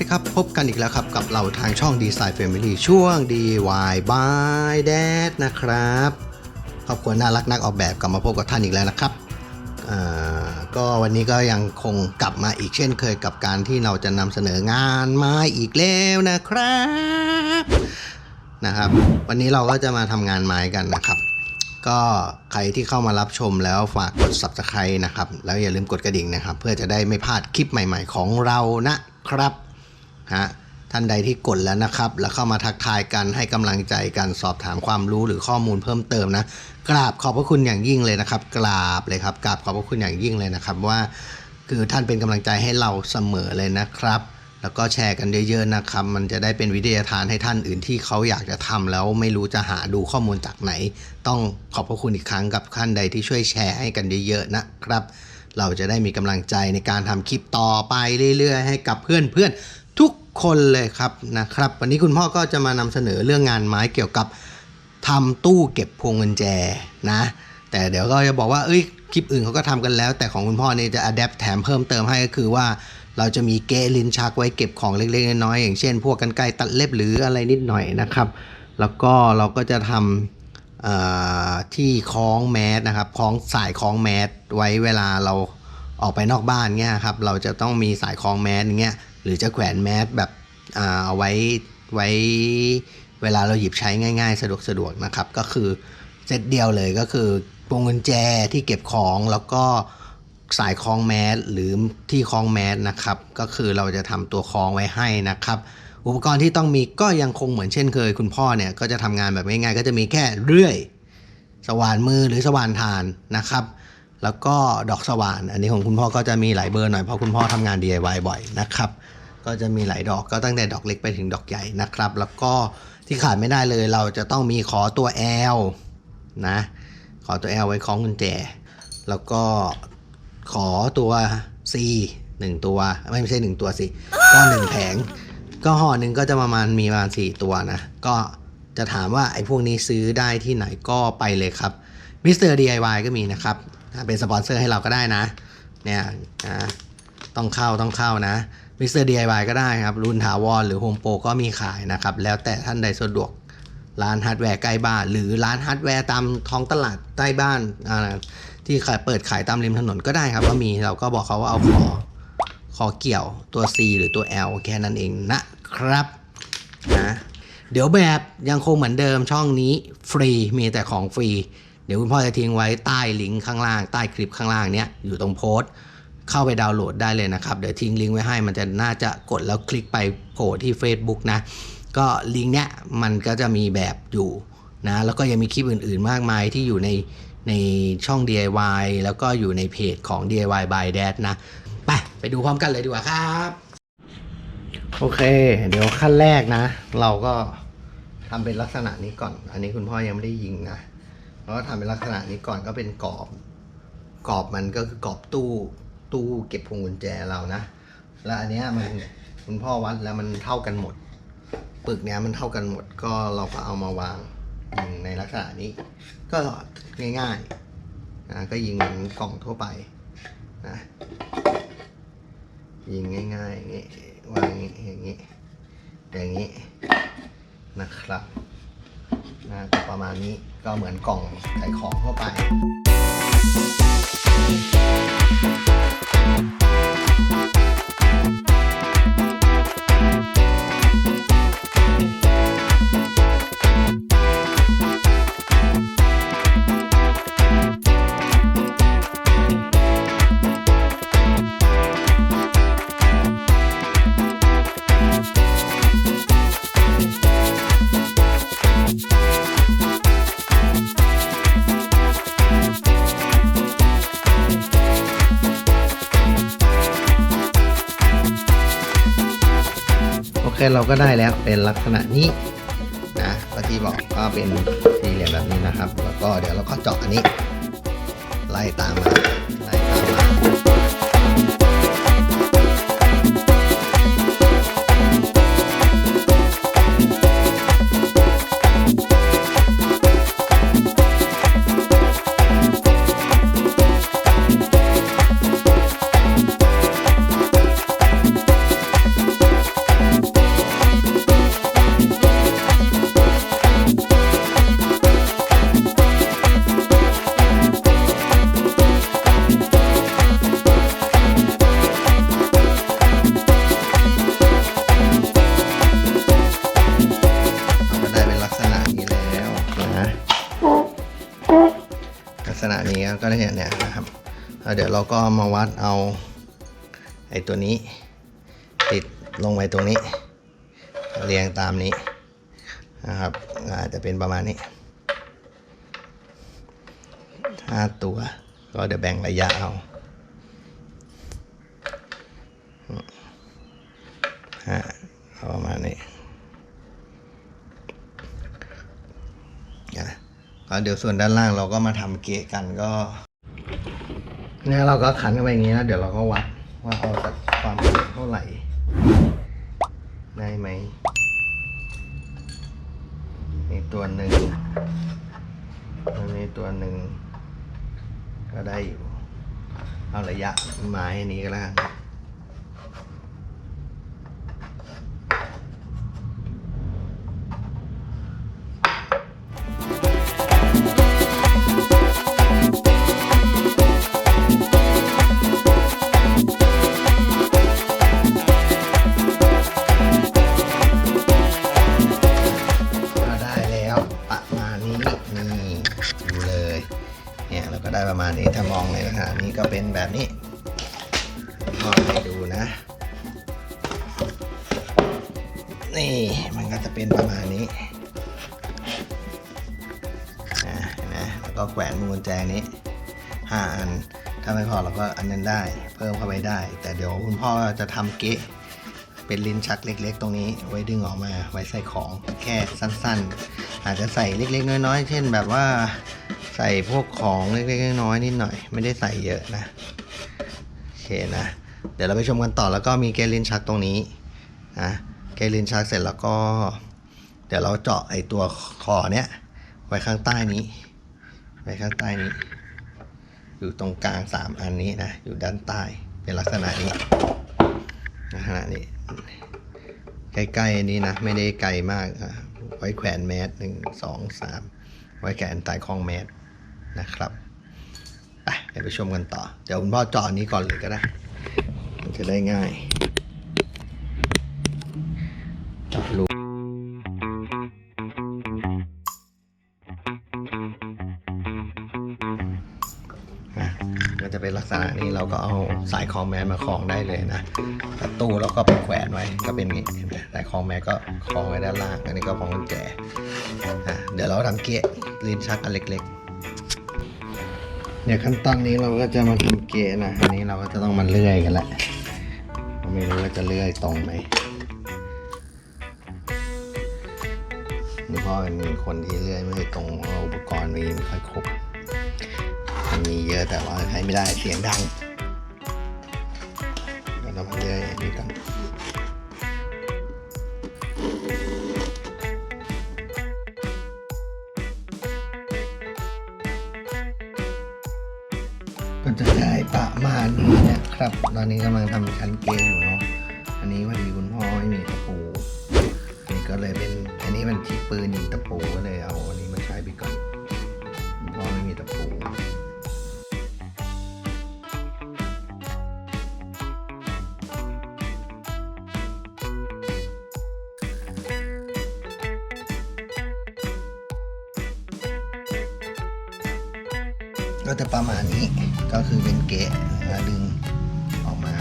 ดีครับ พบกันอีกแล้วครับ กับเราทางช่อง Design Family ช่วง DIY by Dad นะครับครอบครัวน่ารักนักออกแบบกลับมาพบกับท่านอีกแล้วนะครับก็วันนี้ก็ยังคงกลับมาอีกเช่นเคยกับการที่เราจะนำเสนองานไม้อีกแล้วนะครับนะครับ วันนี้เราก็จะมาทำงานไม้กันนะครับ ก็ใครที่เข้ามารับชมแล้วฝากกด subscribe นะครับ แล้วอย่าลืมกดกระดิ่งนะครับ เพื่อจะได้ไม่พลาดคลิปใหม่ ๆ ของเรานะครับ ฮะท่านใดที่กดแล้วนะครับ แล้วเข้ามาทักทายกันให้กำลังใจกันสอบถามความรู้หรือข้อมูลเพิ่มเติมนะกราบขอบพระคุณอย่างยิ่งเลยนะครับ กราบเลยครับกราบขอบพระคุณอย่างยิ่งเลยนะครับ ว่าคือท่านเป็นกำลังใจให้เราเสมอเลยนะครับ แล้วก็แชร์กันเยอะๆนะครับ มันจะได้เป็นวิทยาทานให้ท่านอื่นที่เขาอยากจะทำแล้วไม่รู้จะหาดูข้อมูลจากไหน ต้องขอบพระคุณอีกครั้งกับท่านใดที่ช่วยแชร์ให้กันเยอะๆนะครับ เราจะได้มีกำลังใจในการทำคลิปต่อไปเรื่อย ๆ ให้กับเพื่อนๆ คนเลยครับนะครับ วันนี้คุณพ่อก็จะมานำเสนอเรื่องงานไม้เกี่ยวกับทำตู้เก็บพวงกุญแจนะ แต่เดี๋ยวก็จะบอกว่าเอ้ยคลิปอื่นเขาก็ทำกันแล้ว แต่ของคุณพ่อเนี่ยจะอัดแอปแถมเพิ่มเติมให้ก็คือว่าเราจะมีเกลิ้นชักไว้เก็บของเล็กๆน้อยๆอย่างเช่น พวกกันไกตัดเล็บหรืออะไรนิดหน่อยนะครับ แล้วก็เราก็จะทำที่คล้องแมสนะครับคล้องสายคล้องแมสไว้เวลาเราออกไปนอกบ้านเงี้ยครับเราจะต้องมีสายคล้องแมสอย่างเงี้ย หรือจะแขวนแมสแบบเอาไว้ไว้เวลาเราหยิบใช้ง่าย ๆ สะดวกสะดวกนะครับ ก็คือเซตเดียวเลยก็คือพวงกุญแจที่เก็บของแล้วก็สายคล้องแมสหรือที่คล้องแมสนะครับ ก็คือเราจะทำตัวคล้องไว้ให้นะครับ อุปกรณ์ที่ต้องมีก็ยังคงเหมือนเช่นเคย คุณพ่อเนี่ยก็จะทำงานแบบง่ายๆก็จะมีแค่เรื่อย สว่านมือหรือสว่านทานนะครับ แล้วก็ดอกสว่าน อันนี้ของคุณพ่อก็จะมีหลายเบอร์หน่อยเพราะคุณพ่อทำงาน DIY บ่อยนะครับก็จะมีหลายดอกก็ตั้งแต่ดอกเล็กไปถึงดอกใหญ่นะครับ แล้วก็ที่ขาดไม่ได้เลยเราจะต้องมีขอตัว L นะ ขอตัว L ไว้คล้องกุญแจ แล้วก็ขอตัว C หนึ่งตัว ไม่ใช่หนึ่งตัวสิ ก็หนึ่งแผง ก็ห่อหนึ่งก็จะประมาณมีประมาณสี่ตัวนะ ก็จะถามว่าไอ้พวกนี้ซื้อได้ที่ไหนก็ไปเลยครับมิสเตอร์ DIY ก็มีนะครับ เป็นสปอนเซอร์ให้เราก็ได้นะ เนี่ยนะต้องเข้าต้องเข้านะมิสเตอร์ DIY ก็ได้ครับ รุ่นถาวรหรือโฮมโปรก็มีขายนะครับ แล้วแต่ท่านใดสะดวกร้านฮาร์ดแวร์ใกล้บ้าน หรือร้านฮาร์ดแวร์ตามท้องตลาดใกล้บ้านที่ขายเปิดขายตามริมถนนก็ได้ครับ ก็มีเราก็บอกเขาว่าเอาขอขอเกี่ยวตัว C หรือตัว L แค่นั้นเองนะครับนะเดี๋ยวแบบยังคงเหมือนเดิมช่องนี้ฟรีมีแต่ของฟรี ดี๋ยวคุณพ่อจะทิ้งไว้ใต้ลิงก์ข้างล่างใต้คลิปข้างล่างเนี้ยอยู่ตรงโพสต์ เข้าไปดาวน์โหลดได้เลยนะครับ เดี๋ยวทิ้งลิงก์ไว้ให้มันจะน่าจะกดแล้วคลิกไปโผล่ที่ Facebook นะ ก็ลิงก์เนี้ยมันก็จะมีแบบอยู่นะแล้วก็ยังมีคลิปอื่นๆ มากมายที่อยู่ในในช่อง DIY แล้วก็อยู่ในเพจของ DIY by Dad นะ ไปไปดูพร้อมกันเลยดีกว่าครับ โอเค เดี๋ยวขั้นแรกนะ เราก็ทำเป็นลักษณะนี้ก่อน อันนี้คุณพ่อยังไม่ได้ยิงนะ เราก็ทำเป็นลักษณะนี้ก่อนก็เป็นกรอบ กรอบมันก็คือกรอบตู้ตู้เก็บพวงกุญแจเรานะ แล้วอันเนี้ยมันคุณพ่อวัดแล้วมันเท่ากันหมด ปึกเนี้ยมันเท่ากันหมดก็เราก็เอามาวางยิงในลักษณะนี้ ก็ง่ายๆนะก็ยิงเหมือนกล่องทั่วไปนะยิงง่ายๆอย่างงี้วางอย่างงี้อย่างงี้นะครับ นะก็ประมาณนี้ก็เหมือนกล่องใส่ของเข้าไป คเราก็ได้แล้วเป็นลักษณะนี้นะก็ที่บอกก็เป็นสี่เหลี่ยมแบบนี้นะครับ แล้วก็เดี๋ยวเราก็เจาะอันนี้ ไล่ตามมาไล่ตามมา ษณะนี้ก็ได้เนี่ยเนี่ยนะครับแล้วเดี๋ยวเราก็มาวัดเอาไอ้ตัวนี้ ติดลงไปตรงนี้ เรียงตามนี้นะครับอาจจะเป็นประมาณนี้ห้าตัว ก็เดี๋ยวแบ่งระยะเอาห้าเอาประมาณนี้นะ แล้วเดี๋ยวส่วนด้านล่างเราก็มาทำเกะกันก็เนี่ยเราก็ขันกันไปอย่างนี้นะเดี๋ยวเราก็วัดว่าเอาจากความสูงเท่าไหร่ได้ไหมมีตัวหนึ่งตัวนี้ตัวหนึ่งก็ได้อยู่ เอาระยะไม้นี้ก็แล้ว ประมาณนี้ถ้ามองในลักษณะนี้ก็เป็นแบบนี้ก็ให้ดูนะ นี่มันก็จะเป็นประมาณนี้นะเห็นไหมแล้วก็แขวนมือกุญแจนี้ห้าอันถ้าไม่พอเราก็อันนั้นได้ เพิ่มเข้าไปได้ แต่เดี๋ยวคุณพ่อจะทำเกะ เป็นลิ้นชักเล็ก ๆ ตรงนี้ ไว้ดึงออกมาไว้ใส่ของแค่สั้นๆ อาจจะใส่เล็ก ๆ น้อย ๆ เช่นแบบว่าใส่พวกของเล็ก ๆ น้อยๆนิดหน่อย ไม่ได้ใส่เยอะนะโอเคนะ เดี๋ยวเราไปชมกันต่อแล้วก็มีเกลินชักตรงนี้นะเกลินชักเสร็จแล้วก็ เดี๋ยวเราเจาะไอตัวคอเนี้ยไว้ข้างใต้นี้ ไว้ข้างใต้นี้ อยู่ตรงกลางสามอันนี้นะอยู่ด้านใต้เป็นลักษณะนี้ลักษณะนี้ ใกล้ๆอันนี้นะ ไม่ได้ไกลมากอะไว้แขวนแมสหนึ่งสองสามไว้แขวนใต้คองแมสนะครับไปไปชมกันต่อ เดี๋ยวคุณพ่อจอันนี้ก่อนเลยก็ได้ มันจะได้ง่าย นี้เราก็เอาสายคลองแมสมาคล้องได้เลยนะประตูเราก็ไปแขวนไว้ก็เป็นงนี้นไหมสายคลองแมสก็คล้องไว้ด้านล่าง อันนี้ก็คล้องกุญแจอะเดี๋ยวเราทำเกะลิ้นชักอันเล็กๆเดี๋ยวขั้นตอนนี้เราก็จะมาทำเกะนะอันนี้เราก็จะต้องมาเลื่อยกันแหละไม่รู้ว่าจะเลื่อยตรงไหมนี่พ่อเป็นคนที่เลื่อยไม่ตรงเพราะอุปกรณ์มีไม่ค่อยครบ มีเยอะแต่ว่าใช้ไม่ได้เสียงดังเดี๋ยวเรามาเลื่อยนนี้กันก็จะได้ประมาณนี้นะครับ ตอนนี้กำลังทำชั้นเกยอยู่เนาะ อันนี้พอดีคุณพ่อไม่มีตะปู อันนี้ก็เลยเป็น อันนี้มันที่ปืนยิงตะปูก็เลยเอาอันนี้ ก็จะประมาณนี้ก็คือเป็นเกะดึงออกมา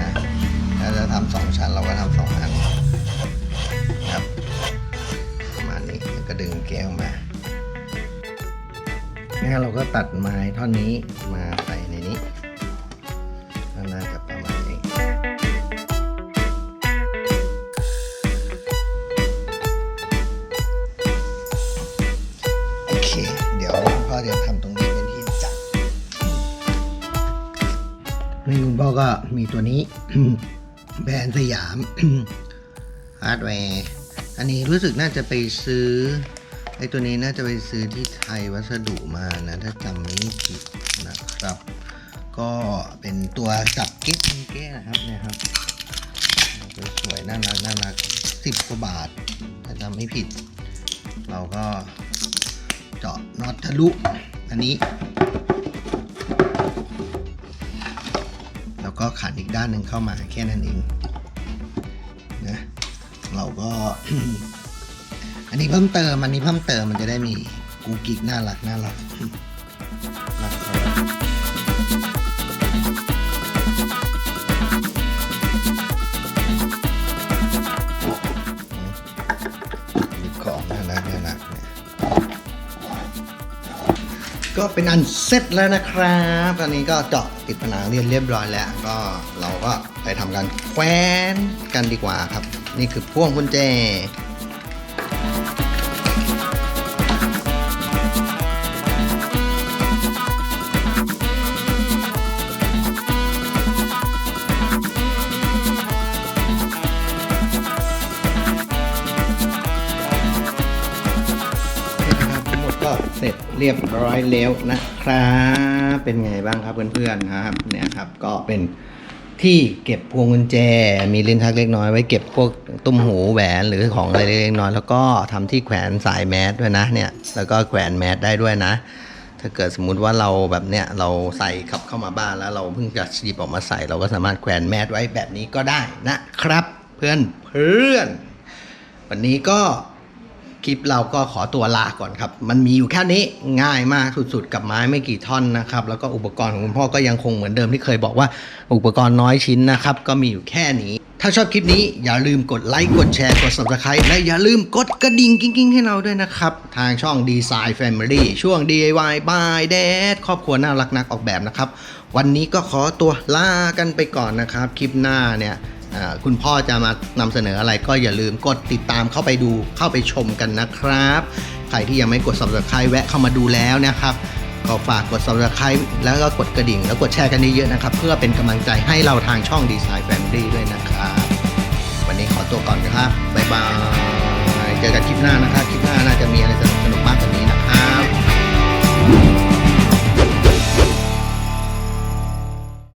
นะถ้าจะทำสองชั้นเราก็ทำสองอันครับประมาณนี้ก็ดึงเกะออกมางั้นเราก็ตัดไม้ท่อนนี้มา นี่คุณพ่อก็มีตัวนี้ แบรนด์สยามฮาร์ดแวร์อันนี้รู้สึกน่าจะไปซื้อไอ้ตัวนี้น่าจะไปซื้อที่ไทยวัสดุมานะ ถ้าจำไม่ผิดนะครับ ก็เป็นตัวจับกิ๊กเก้นะครับเนี่ยครับสวยน่ารักน่ารักสิบกว่าบาท ถ้าจำไม่ผิด เราก็เจาะน็อตทะลุ อันนี้ ก็ขันอีกด้านหนึ่งเข้ามาแค่นั้นเองนะเราก็ อันนี้เพิ่มเติมอันนี้เพิ่มเติมมันจะได้มีกูกิกน่ารักน่ารัก ก็เป็นอันเสร็จแล้วนะครับ ตอนนี้ก็เจาะติดผนังเรียนเรียบร้อยแล้ว ก็เราก็ไปทำการแควนกันดีกว่าครับ นี่คือพ่วงกุญแจ เรียบร้อยแล้วนะครับ เป็นไงบ้างครับเพื่อนๆครับ เนี่ยครับก็เป็นที่เก็บพวงกุญแจ มีลิ้นชักเล็กน้อยไว้เก็บพวกตุ้มหูแหวนหรือของอะไรเล็กน้อย แล้วก็ทำที่แขวนสายแมสด้วยนะเนี่ย แล้วก็แขวนแมสได้ด้วยนะ ถ้าเกิดสมมุติว่าเราแบบเนี้ยเราใส่ขับเข้ามาบ้านแล้วเราเพิ่งจะหยิบออกมาใส่ เราก็สามารถแขวนแมสไว้แบบนี้ก็ได้นะครับ เพื่อนเพื่อนวันนี้ก็ คลิปเราก็ขอตัวลาก่อนครับ มันมีอยู่แค่นี้ง่ายมากสุดๆ กับไม้ไม่กี่ท่อนนะครับ แล้วก็อุปกรณ์ของคุณพ่อก็ยังคงเหมือนเดิมที่เคยบอกว่าอุปกรณ์น้อยชิ้นนะครับ ก็มีอยู่แค่นี้ ถ้าชอบคลิปนี้อย่าลืมกดไลค์กดแชร์กด subscribe และอย่าลืมกดกระดิ่งกิ้งๆ ให้เราด้วยนะครับ ทางช่อง Design Family ช่วง DIY by Dad ครอบครัวน่ารักนักออกแบบนะครับ วันนี้ก็ขอตัวลากันไปก่อนนะครับ คลิปหน้าเนี่ย คุณพ่อจะมานำเสนออะไรก็อย่าลืมกดติดตามเข้าไปดูเข้าไปชมกันนะครับ ใครที่ยังไม่กด subscribe แวะเข้ามาดูแล้วนะครับก็ฝากกด subscribe แล้วก็กดกระดิ่ง แล้วกดแชร์กันเยอะๆนะครับ เพื่อเป็นกำลังใจให้เราทางช่อง Design Family ด้วยนะครับ วันนี้ขอตัวก่อนนะครับบ๊ายบายเจอกันคลิปหน้านะครับ คลิปหน้าน่าจะมีอะไรสนุกมากกว่านี้นะครับ